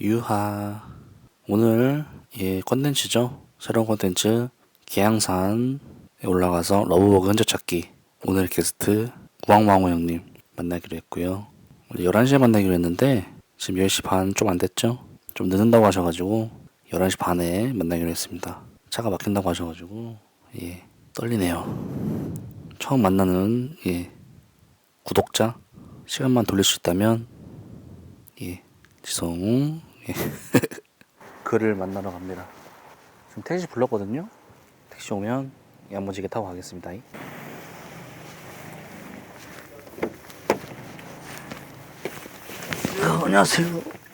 유하. 오늘 예 컨텐츠죠? 새로운 컨텐츠 계양산에 올라가서 러브버그 흔적 찾기. 오늘 게스트 구왕왕호 형님 만나기로 했고요. 원래 11시에 만나기로 했는데 지금 10시 반 좀 안 됐죠? 좀 늦는다고 하셔가지고 11시 반에 만나기로 했습니다. 차가 막힌다고 하셔가지고 예 떨리네요. 처음 만나는 예 구독자? 시간만 돌릴 수 있다면 예 지성 예. 그를 만나러 갑니다. 지금 택시 불렀거든요. 택시 오면 야무지게 타고 가겠습니다. 어, 안녕하세요.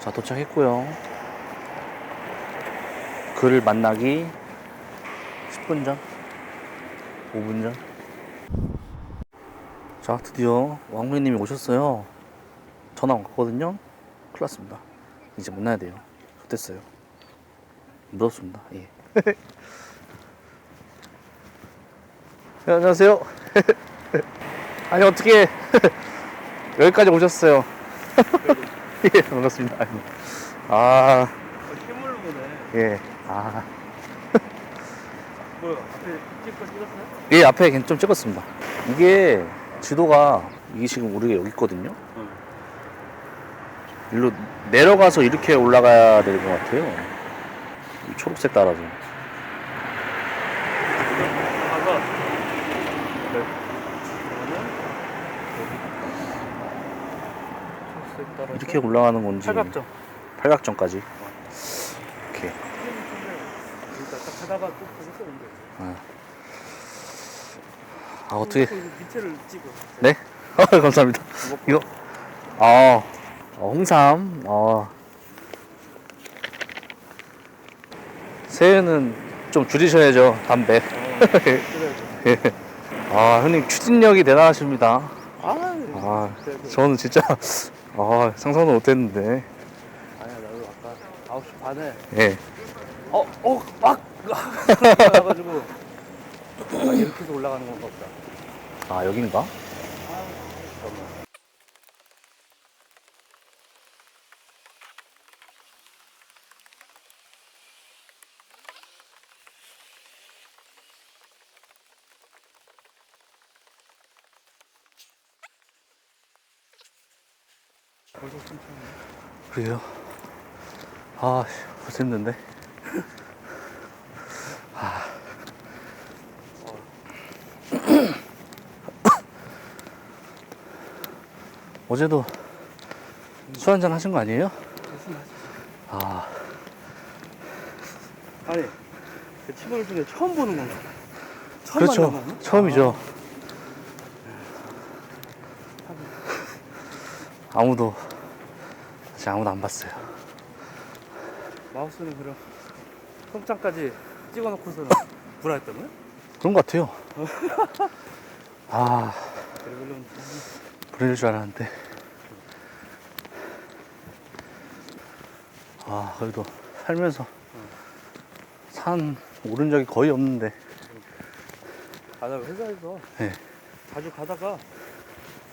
자 도착했고요. 그를 만나기 10분 전, 5분 전. 자 드디어 왕부님이 오셨어요. 전화 왔거든요. 큰일 났습니다. 이제 만나야 돼요. 됐어요. 늦었습니다. 예. 네, 안녕하세요. 아니 어떻게 여기까지 오셨어요? 예, 반갑습니다. 아, 실물로 보네. 예. 아, 뭐야? 앞에 찍고 찍었어요? 예, 앞에 좀 찍었습니다. 이게 지도가 이게 지금 우리가 여기 있거든요. 응. 일로 내려가서 이렇게 올라가야 될 것 같아요. 이 초록색 따라서. 네. 그러면 따라서 이렇게 올라가는 건지. 팔각정. 팔각정까지. 이렇게. 또온 거예요. 아, 어떻게. 밑에를 찍어. 네? 아, 감사합니다. 이거. 아, 어, 홍삼. 어. 새해는 좀 줄이셔야죠, 담배. 어, 그래야죠. 아, 형님 추진력이 대단하십니다. 아, 아. 저는 진짜 아, 상상도 못했는데. 아니야, 나도 아까 9시 반에 예. 어, 어, 막 가가지고 막 이렇게 해서 올라가는 건가 보다. 아, 여긴가? 잠깐만. 그래요. 아, 씨, 벌써 힘든데. 아. 어제도 술 한잔 하신 거 아니에요? 아, 아니, 그 친구들 중에 처음 보는 건가? 처음 그렇죠. 만나는? 처음이죠. 아무도, 아직 아무도 안 봤어요. 아, 마우스는 그럼 손장까지 찍어놓고서는 불화 했던 거야? 그런 것 같아요. 아, 그러면 그럴 줄 알았는데. 아, 그래도 살면서 산 오른 적이 거의 없는데. 가다가 회사에서 네. 자주 가다가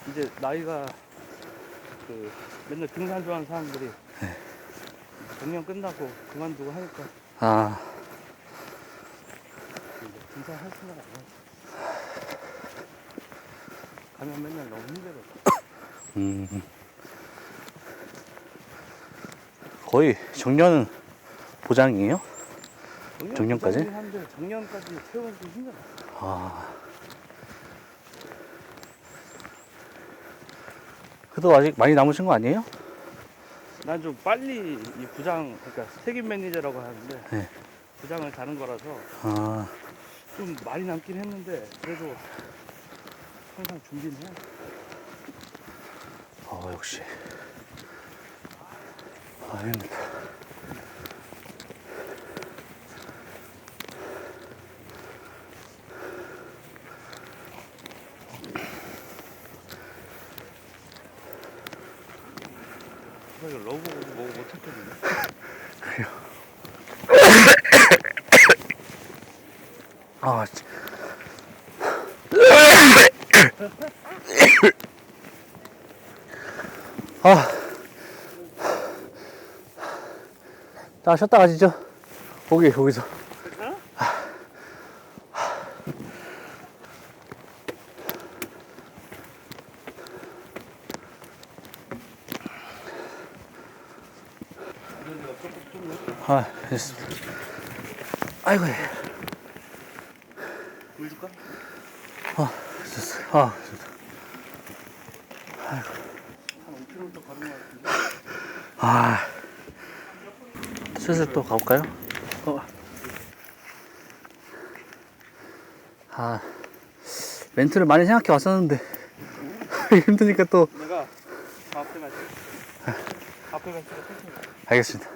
이제 나이가 그 맨날 등산 좋아하는 사람들이 정년 끝나고 그만두고 하니까 아, 이제 등산 할 생각 안 해. 가면 맨날 너무 힘들어. 음. 거의 정년은 보장이에요? 정년까지? 정년까지 채우는 게 힘들어. 아. 그래도 아직 많이 남으신 거 아니에요? 난 좀 빨리 이 부장, 그러니까 책임 매니저라고 하는데 네. 부장을 가는 거라서 아, 좀 많이 남긴 했는데 그래도 항상 준비는 해. 어, 역시. 아닙니다. 그래서 러브 뭐못 찾거든요. 아, 진- 아, 자 쉬었다 가시죠. 거기 거기서. 아, 됐습니다. 아이고. 예. 물 줄까? 아, 됐다. 한 5km 가는 것 같은데. 아, 슬슬 또 가볼까요? 어. 아, 멘트를 많이 생각해 왔었는데 힘드니까 또 내가 앞에 갈게. 앞에 갈게. 알겠습니다.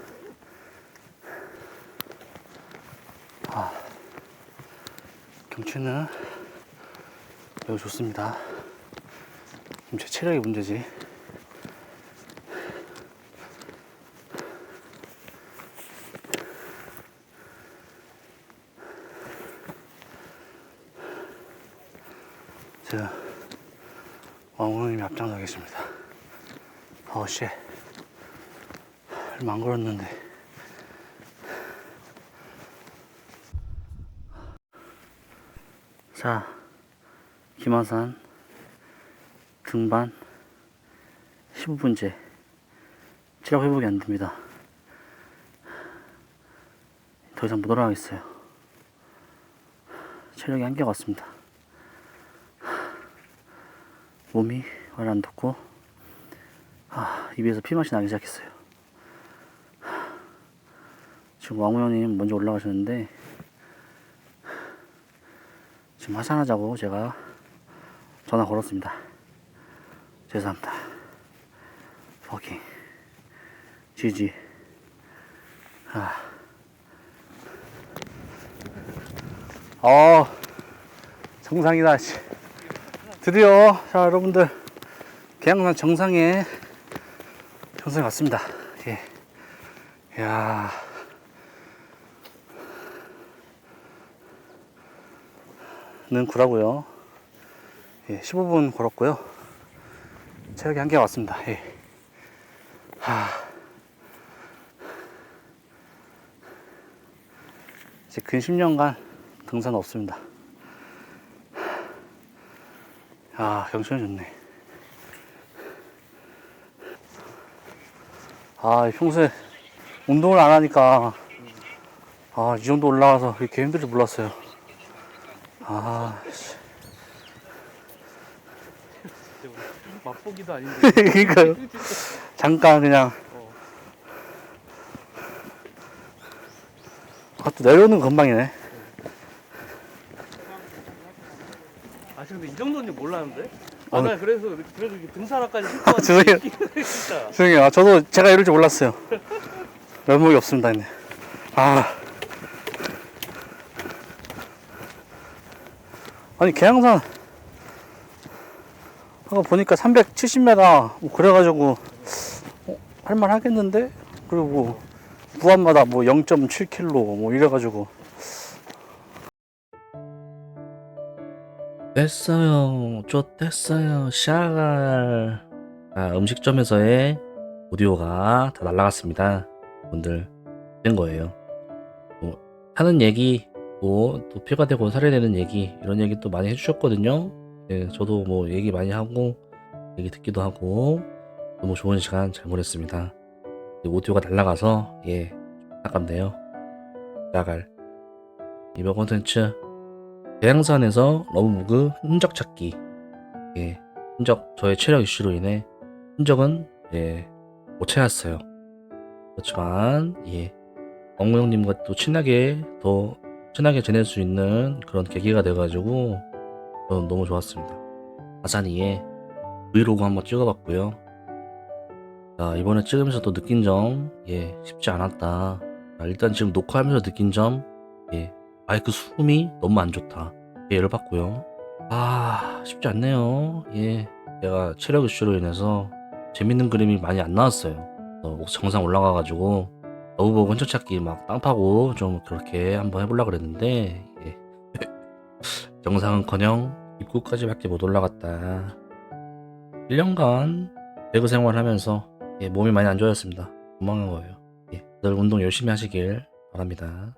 아, 경치는 매우 좋습니다. 지금 제 체력이 문제지. 제가 왕호님이 앞장서 계십니다. 어우, 씨. 얼마 안 걸었는데. 자, 김하산 등반 15분째 체력 회복이 안 됩니다. 더 이상 못 올라가겠어요. 체력이 한계가 왔습니다. 몸이 완전 안 덥고 아, 입에서 피맛이 나기 시작했어요. 지금 왕우 형님 먼저 올라가셨는데 지금 하산하자고 제가 전화 걸었습니다. 죄송합니다. 퍼킹 지지 아. 어 정상이다 씨. 드디어 자 여러분들 계양산 정상에 정상에 왔습니다. 예. 야. 는 구라고요. 예, 15분 걸었고요. 체력이 한개 왔습니다. 예. 하. 이제 근 10년간 등산 없습니다. 아, 경치는 좋네. 아, 평소에 운동을 안 하니까 아, 이 정도 올라와서 이렇게 힘들 줄 몰랐어요. 아, 씨. 맛보기도 아닌데. 그러니까요. 잠깐 그냥. 어. 아, 또 내려오는 건방이네. 아 근데 이 정도는 몰랐는데. 어. 아나 그래서 그래도 이렇게 등산화까지 신고 아, 죄송해요. 진짜. 죄송해요. 아, 저도 제가 이럴 줄 몰랐어요. 면목이 없습니다, 했네. 아. 아니, 계양산. 아까 보니까 370m, 뭐 그래가지고, 어, 할만 하겠는데? 그리고 뭐, 무한마다 뭐 0.7km, 뭐 이래가지고. 뗐어요. 저 뗐어요. 샤갈. 아, 음식점에서의 오디오가 다 날라갔습니다. 분들 된 거예요. 뭐, 하는 얘기, 뭐, 또 피가 되고 살이 되는 얘기, 이런 얘기 또 많이 해주셨거든요. 예, 저도 뭐 얘기 많이 하고, 얘기 듣기도 하고, 너무 좋은 시간 잘 보냈습니다. 오디오가 날라가서, 예, 아깝네요. 나갈. 이번 콘텐츠, 대양산에서 러브무그 흔적 찾기. 예, 흔적, 저의 체력 이슈로 인해 흔적은, 예, 못 찾았어요. 그렇지만 예 왕무 형님과 또 친하게 더 친하게 지낼 수 있는 그런 계기가 돼가지고 저는 너무 좋았습니다. 아산이의 브이로그 한번 찍어봤고요. 자 이번에 찍으면서 또 느낀 점, 예 쉽지 않았다. 자, 일단 지금 녹화하면서 느낀 점, 예 마이크 숨이 너무 안 좋다. 예, 열받고요. 아 쉽지 않네요. 예 제가 체력 이슈로 인해서 재밌는 그림이 많이 안 나왔어요. 어, 정상 올라가가지고 러브버그 근처 찾기 막 땅 파고 좀 그렇게 한번 해보려 그랬는데 예. 정상은커녕 입구까지밖에 못 올라갔다. 1년간 배그 생활하면서 예, 몸이 많이 안 좋아졌습니다. 건강한 거예요. 예, 늘 운동 열심히 하시길 바랍니다.